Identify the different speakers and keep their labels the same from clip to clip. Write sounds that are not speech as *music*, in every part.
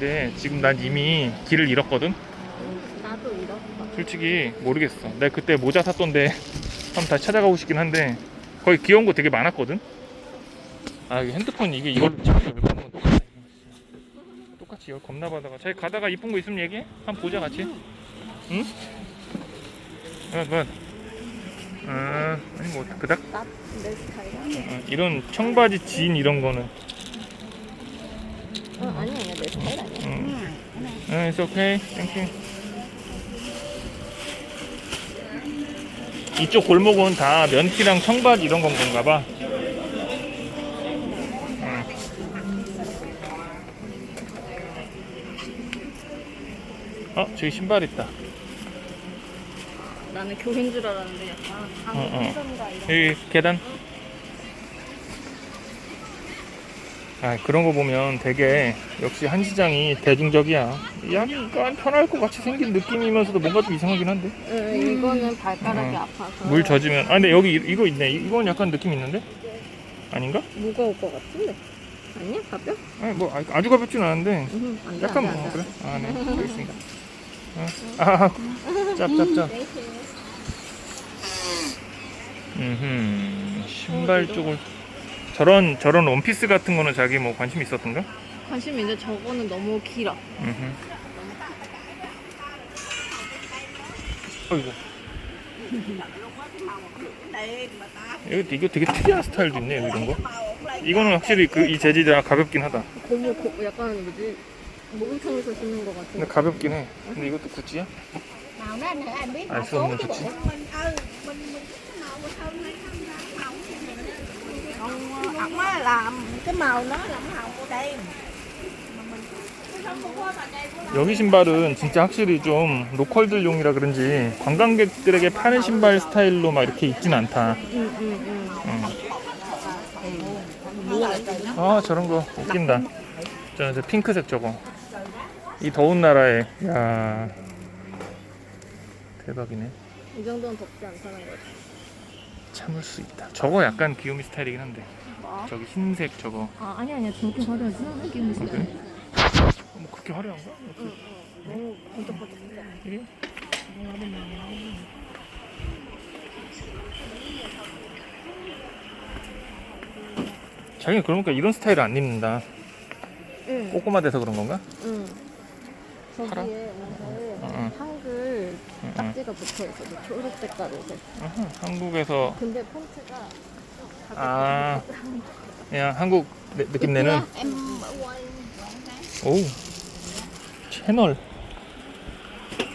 Speaker 1: 근데 지금 난 이미 길을 잃었거든.
Speaker 2: 나도 잃었어.
Speaker 1: 솔직히 모르겠어. 내가 그때 모자 샀던데 한번 다시 찾아가고 싶긴 한데 거기 귀여운 거 되게 많았거든. 아 이게 핸드폰 이게 이걸로 자꾸 열받는 건 똑같아. 똑같이 열 겁나 받아가. 자기 가다가 이쁜 거 있으면 얘기해. 한번 보자 같이. 응? 어, 뭐. 아, 아니 뭐 그닥
Speaker 2: 나내 스타일이야.
Speaker 1: 어, 이런 청바지 진 이런 거는
Speaker 2: 어, 아니야, 아니야, 내 스타일 아니야.
Speaker 1: 음. 응, it's okay. Thank you. 이쪽 골목은 다 면티랑 청바지 이런 건 건가 봐. 응. 어, 저기 신발 있다.
Speaker 2: 나는 교회인 줄 알았는데 약간
Speaker 1: 어, 어. 여기 계단. 아 그런 거 보면 되게 역시 한시장이 대중적이야. 약간 편할 것 같이 생긴 느낌이면서도 뭔가 좀 이상하긴 한데.
Speaker 2: 응, 이거는 발가락이
Speaker 1: 어.
Speaker 2: 아파서.
Speaker 1: 물 젖으면 아 근데 여기 이- 이거 있네. 이- 이건 약간 느낌 있는데? 아닌가?
Speaker 2: 무거울 것 같은데. 아니야, 가벼?
Speaker 1: 아니 뭐 아- 아주 가볍진 않은데
Speaker 2: 응, 안 돼,
Speaker 1: 약간
Speaker 2: 안 돼, 뭐안 돼.
Speaker 1: 그래. 아 네. 여기 있습니다. 어. 아 짭짭짭. 음 신발 쪽을 저런 저런 원피스 같은 거는 자기 뭐 관심 있었던가?
Speaker 2: 관심 있는데 저거는 너무 길어.
Speaker 1: 음. 어이구. 이거, 이거 되게 특이한 스타일도 있네 이런 거. 이거는 확실히 그 이 재질이랑 가볍긴 하다.
Speaker 2: 고무, 고, 약간 뭐지? 목욕탕에서 쓰는 것 같은.
Speaker 1: 근데 가볍긴 해. 근데 이것도 구찌야?
Speaker 3: nó anh anh biết
Speaker 1: À,
Speaker 3: còn ổng á là cái màu nó là màu của đen
Speaker 1: 여기 신발은 진짜 확실히 좀 로컬들용이라 그런지 관광객들에게 파는 신발 스타일로 막 이렇게 있진 않다.
Speaker 2: 응.
Speaker 1: 음. 아 저런 거 웃긴다. 저는 저 핑크색 저거. 이 더운 나라에 야 대박이네.
Speaker 2: 이 정도는 덥지 않다는 거지.
Speaker 1: 참을 수 있다. 저거 약간 귀요미 스타일이긴 한데.
Speaker 2: 뭐?
Speaker 1: 저기 흰색 저거.
Speaker 2: 아, 아니, 아니야. 저렇게 화려하지 않아? 기분
Speaker 1: 어,
Speaker 2: 스타일.
Speaker 1: 그래? 뭐 그렇게 화려한가?
Speaker 2: 응, 응. 너무 번쩍번쩍해.
Speaker 1: 이게? 자기는 그러니까 이런 스타일을 안 입는다.
Speaker 2: 응,
Speaker 1: 꼬꼬마 돼서 그런 건가?
Speaker 2: 응. 저기에 오늘
Speaker 1: 응, 응.
Speaker 2: 딱지가 붙어 있어. 초록 색깔로서.
Speaker 1: 아하, 한국에서
Speaker 2: 근데 폰트가
Speaker 1: 아 그냥 한국 내- 느낌 내는
Speaker 3: em ở quay
Speaker 1: 오 채널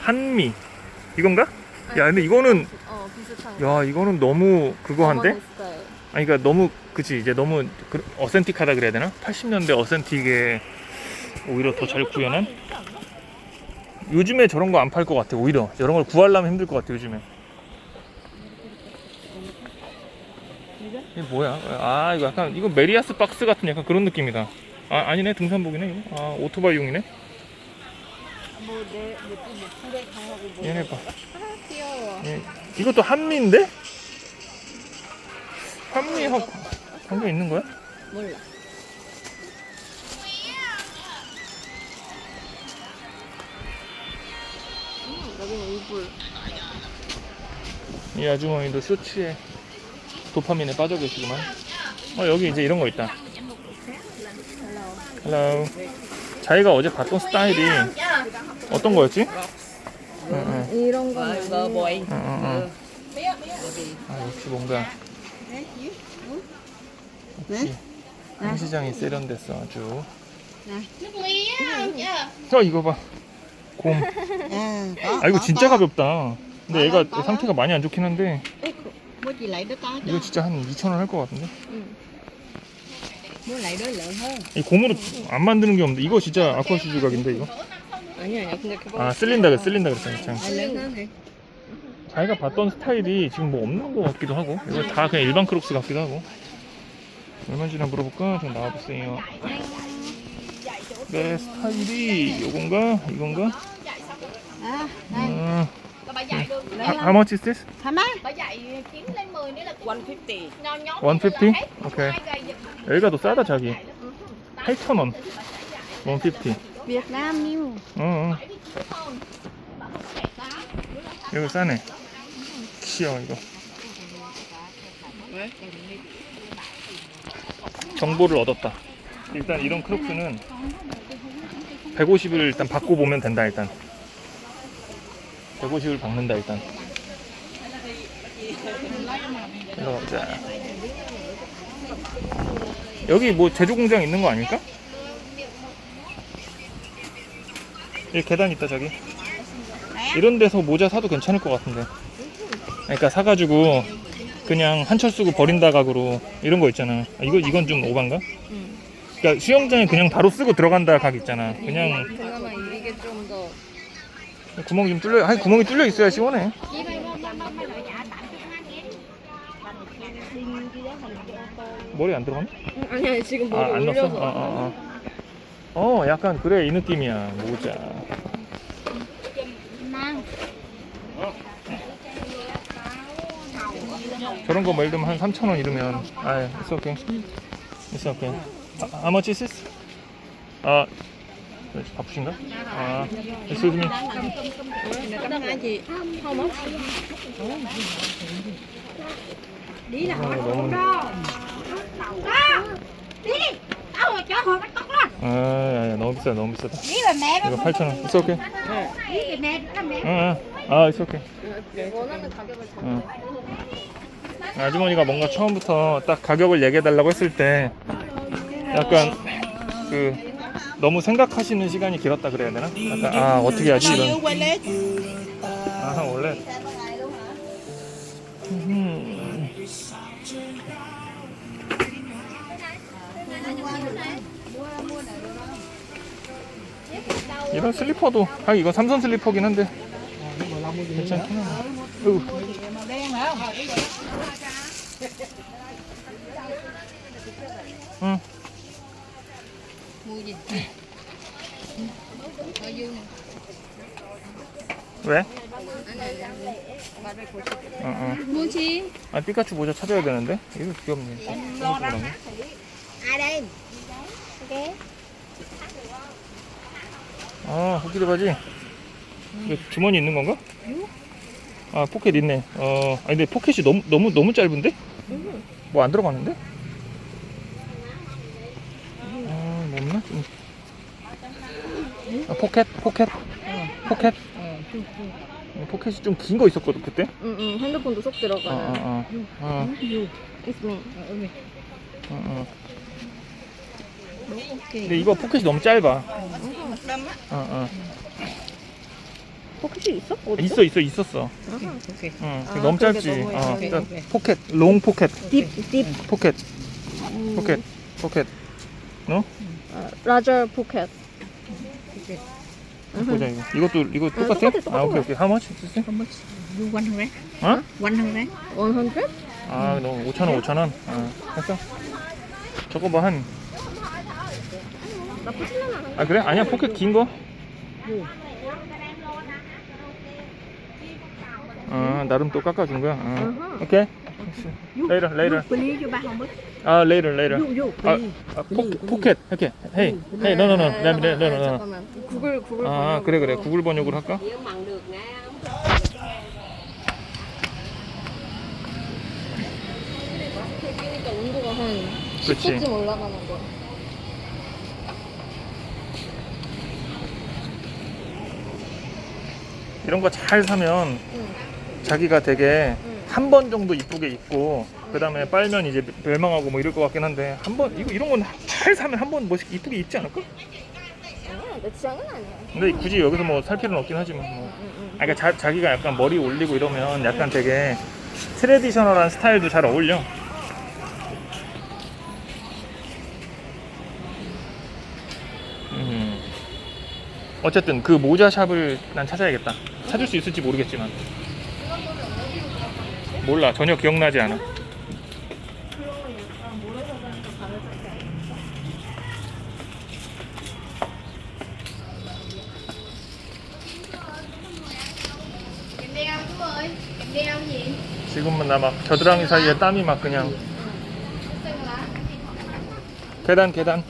Speaker 1: 한미 이건가? 야 근데 이거는
Speaker 2: 어 비슷한.
Speaker 1: 야 이거는 너무 그거 한데?
Speaker 2: 어머니 스타일.
Speaker 1: 아니 그러니까 너무 그치 이제 너무 그, 어센틱하다 그래야 되나? 80년대 어센틱에 오히려 더 잘 구현한? 요즘에 저런 거 안 팔 것 같아 오히려 저런 걸 구하려면 힘들 것 같아 요즘에 이게 뭐야? 아 이거 약간 이거 메리아스 박스 같은 약간 그런 느낌이다 아 아니네 등산복이네 이거 아 오토바이용이네
Speaker 2: 뭐내 뭐, 강하고 뭐.
Speaker 1: 얘네 봐
Speaker 2: 아 귀여워.
Speaker 1: 예, 이것도 한미인데? 한미하고 관계 있는 거야?
Speaker 2: 몰라. 여기는 이불.
Speaker 1: 이 아주머니도 쇼츠에 도파민에 빠져 계시구만. 어 여기 이제 이런 거 있다. 헬로. 자기가 어제 봤던 스타일이 어떤 거였지? 응, 응,
Speaker 2: 이런 거는
Speaker 1: 응, 응, 응. 아 역시 뭔가 역시 한 시장이 세련됐어 아주. 어 이거 봐. 곰. 아 이거 진짜 가볍다. 근데 얘가 상태가 많이 안 좋긴 한데
Speaker 3: mua chị lại đứa to
Speaker 1: 이거 진짜 한 2천 원 할 것 같은데.
Speaker 3: mua lại đứa lớn hơn
Speaker 1: 이 곰으로 안 만드는 게 없는데 이거 진짜 아쿠아슈즈 각인데 이거.
Speaker 2: 아니 아니야. 근데 그거
Speaker 1: 아 쓸린다 그래 쓸린다 그랬잖아 참.
Speaker 3: lớn hơn thì
Speaker 1: 자기가 봤던 스타일이 지금 뭐 없는 것 같기도 하고 이거 다 그냥 일반 크록스 같기도 하고 얼마인지나 물어볼까? 좀 나와보세요 내 스타일이 요건가? 이건가?
Speaker 3: à
Speaker 1: 음,
Speaker 3: bà dạy được
Speaker 1: how, how much is this?
Speaker 3: thoải mái
Speaker 4: bà dạy kiếm lên 10 nữa là
Speaker 3: 150
Speaker 4: nhóm nhóm
Speaker 1: 150? 오케이 여기가 더 싸다 자기 8,000원 150
Speaker 2: Việt Nam New.
Speaker 1: 어, 어. 이거 싸네. 귀여워 이거. 정보를 얻었다. 일단 이런 크록스는 150을 일단 받고 보면 된다 일단. 150을 받는다 일단. 일로 가자. 여기 뭐 제조 공장 있는 거 아닐까? 여기 계단 있다 저기. 이런 데서 모자 사도 괜찮을 것 같은데. 그러니까 사가지고 그냥 한철 쓰고 버린다 각으로 이런 거 있잖아. 아, 이거 이건 좀 오반가? 그러니까 수영장에 그냥 바로 쓰고 들어간다 각 있잖아. 그냥
Speaker 2: 그나마 이게 좀 더.
Speaker 1: 구멍이 좀 뚫려. 아니 구멍이 뚫려 있어야 시원해. 머리 안 들어갔나?
Speaker 2: 응, 아니 아니 지금 머리
Speaker 1: 아, 안 넣었어?
Speaker 2: 올려서.
Speaker 1: 어, 어, 어. 어, 약간 그래 이 느낌이야 모자. 저런 거 예를 들면 한 3천 원 이러면 아, okay. It's okay. 아, how much is this? 아, 바쁘신가? 아, excuse me. 어, 너무. 아, 야, 야, 너무 비싸, 너무 비싸다. 이거 8천 원. It's okay. 응, 응. 아, it's okay. 응. 아주머니가 뭔가 처음부터 딱 가격을 얘기해달라고 했을 때 약간 그 너무 생각하시는 시간이 길었다 그래야 되나? 약간 아 어떻게 하지 이런 아 원래 음. 이런 슬리퍼도 아 이거 삼선 슬리퍼긴 한데 괜찮긴 하네 으. 응. 왜? 어, 어.
Speaker 2: 뭐지?
Speaker 1: 아 피카츄 모자 찾아야 되는데 이거 귀엽네. 생각보다.
Speaker 3: ai đây
Speaker 1: 아 호기를 바지. 이거 주머니 있는 건가? 아 포켓 있네. 어, 아니 근데 포켓이 너무 너무 너무 짧은데? 뭐 안 들어가는데? 아? 좀. 아, 포켓, 포켓, 포켓. 어, 포켓이 좀 긴 거 있었거든 그때.
Speaker 2: 응 응 핸드폰도 쏙
Speaker 1: 어,
Speaker 2: 들어가는.
Speaker 1: 어, 어, 어,
Speaker 2: It's me.
Speaker 1: 어, 어. 근데 이거 포켓이 너무 짧아. 어, 어.
Speaker 2: 포켓이 있어? 어디?
Speaker 1: 있어, 있어, 있었어. 응,
Speaker 2: 아,
Speaker 1: 너무
Speaker 2: 그게
Speaker 1: 짧지.
Speaker 2: 너무
Speaker 1: 어,
Speaker 2: 오케이,
Speaker 1: 딱 포켓, 롱 포켓,
Speaker 2: 딥 딥.
Speaker 1: 포켓, 포켓, 포켓.
Speaker 2: 라저 포켓.
Speaker 1: 보자 이거. 이것도 이거 똑같아?
Speaker 2: 똑같아, 똑같아.
Speaker 1: 아 오케이 오케이. How much is this?
Speaker 3: you one hundred
Speaker 1: 어?
Speaker 3: one hundred
Speaker 2: 100?
Speaker 1: 아 너무 5천 원 5천 원. 아 했어? 저거 뭐 한
Speaker 2: 나쁘진 않아.
Speaker 1: 아 그래? 아니야 포켓 긴 거? 아 나름 또 깎아준 거야. 아,
Speaker 2: 아하.
Speaker 1: 오케이. You, later, later.
Speaker 3: You believe you buy how
Speaker 1: much? Uh, later, later.
Speaker 3: You, you believe.
Speaker 1: Uh, uh, po, pocket. 이렇게. Hey, hey, no, no, no, no, no, no, no.
Speaker 2: 잠깐만. 구글, 구글.
Speaker 1: 아, 그래, 그래. 구글 번역으로 할까?
Speaker 2: 그렇지. 올라가는 거.
Speaker 1: 이런 거 잘 사면
Speaker 2: 응.
Speaker 1: 자기가 되게
Speaker 2: 응.
Speaker 1: 한 번 정도 이쁘게 입고 그 다음에 빨면 이제 멸망하고 뭐 이럴 것 같긴 한데 한 번 이거 이런 건 잘 사면 한 번 멋있게 이쁘게 입지 않을까?
Speaker 2: 아니야, 내 취향은 아니야.
Speaker 1: 근데 굳이 여기서 뭐 살 필요는 없긴 하지만 뭐.
Speaker 2: 응, 응.
Speaker 1: 아, 그러니까 자, 자기가 약간 머리 올리고 이러면 약간 되게 트레디셔널한 스타일도 잘 어울려. 음. 어쨌든 그 모자 샵을 난 찾아야겠다. 찾을 수 있을지 모르겠지만. 몰라. 전혀 기억나지 않아. 지금은 나 막 겨드랑이 사이에 땀이 막 그냥. 계단 계단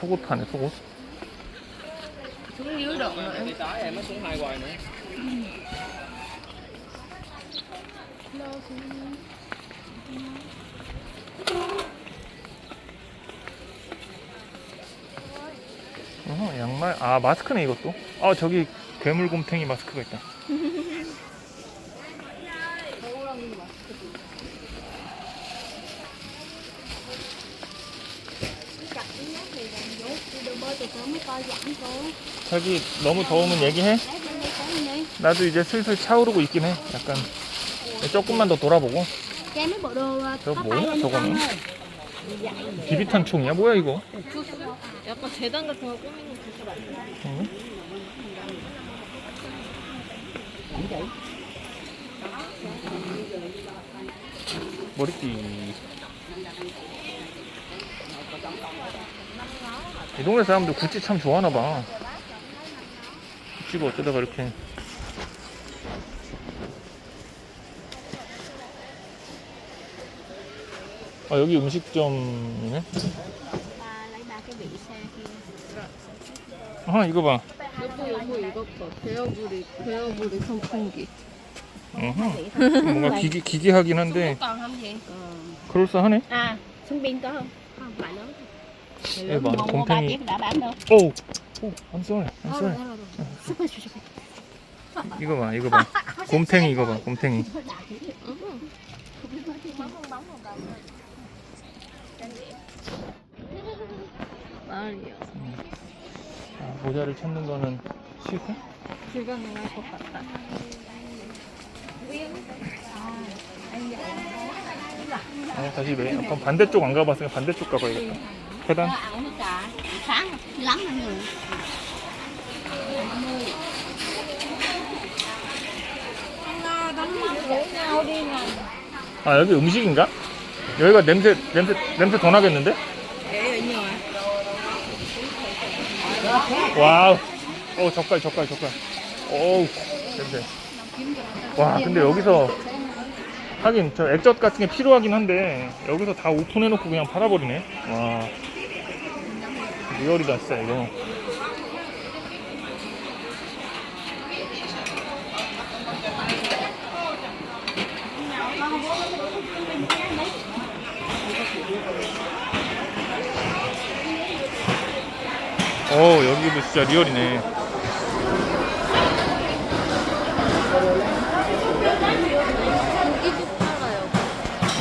Speaker 1: 속옷 파네 속옷 어, 양말 아 마스크네 이것도 아 저기 괴물곰탱이 마스크가 있다 자기 너무 더우면 얘기해? 나도 이제 슬슬 차오르고 있긴 해. 약간 조금만 더 돌아보고. là
Speaker 3: lên
Speaker 1: 저거는? 비비탄 총이야? 뭐야 이거?
Speaker 2: 약간 재단 같은 거 꾸미는
Speaker 1: 응? 머리띠. 이 동네 사람들 구찌 참 좋아하나 봐 구찌가 어쩌다가 이렇게 아 여기 음식점이네 아 이거 봐
Speaker 2: 여보 여보 이거 봐 선풍기
Speaker 1: 어허. 뭔가 기기, 기기하긴 한데 그럴싸하네 예, 봐,
Speaker 3: đâu
Speaker 1: 오! 오, I'm sorry, I'm
Speaker 3: Ờ,
Speaker 1: sorry 이거 봐, 이거 봐. *laughs* 곰탱이 이거 봐, 곰탱이.
Speaker 2: 말이야.
Speaker 1: 아, 모자를 찾는 거는 싫고?
Speaker 2: 불가능할 것 같다.
Speaker 1: 아, 다시 왜? 그럼 반대쪽 안 가봤으니까 반대쪽 가봐야겠다. 계단
Speaker 3: nè
Speaker 1: 아 여기 음식인가? 여기가 냄새 냄새 냄새 더 나겠는데? 와우. 오 젓갈 젓갈 젓갈. 오우 냄새. 와 근데 여기서 하긴 저 액젓 같은 게 필요하긴 한데 여기서 다 오픈해놓고 그냥 팔아버리네. 와. 리얼이다 진짜 이거 어 여기도 진짜 리얼이네.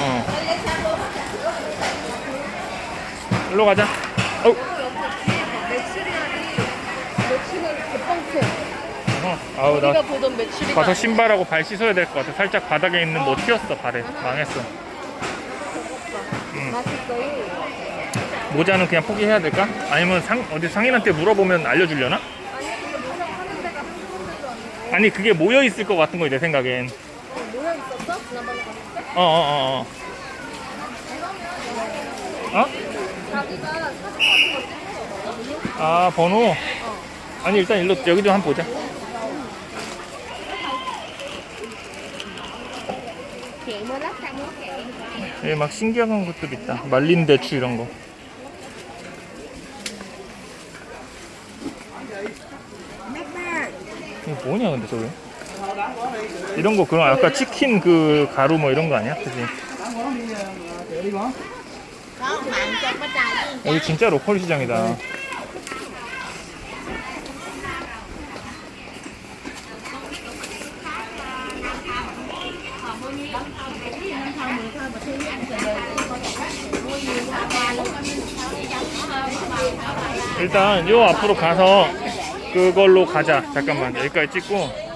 Speaker 1: 어. 일로 가자. 어. 어, 아우
Speaker 2: 우리가
Speaker 1: 나
Speaker 2: 보던 매출이
Speaker 1: 가서 신발하고 발 씻어야 될 것 같아. 살짝 바닥에 있는 뭐 튀었어 발에. 망했어
Speaker 2: 맛있어요
Speaker 1: 모자는 그냥 포기해야 될까? 아니면 상, 어디 상인한테 물어보면 알려주려나? 아니 그게 모여 있을 것 같은 거내 생각엔.
Speaker 2: 모여 있었어? 지난번에 갔을 때?
Speaker 1: 어 어, 어, 어. 어?
Speaker 2: 자기가 사진 같은 거 찍어서
Speaker 1: 아 번호? 아니 일단 일로 여기 좀 한번 보자.
Speaker 3: chị mới lắp xong đó chị
Speaker 1: 여기 막 신기한 것들 있다. 말린 대추 이런 거. 이게 뭐냐 근데 저게? 이런 거 그런 아까 치킨 그 가루 뭐 이런 거 아니야? 그지?
Speaker 3: với
Speaker 1: 여기 진짜 로컬 시장이다. 일단 요 앞으로 가서 그걸로 가자. 잠깐만 여기까지 찍고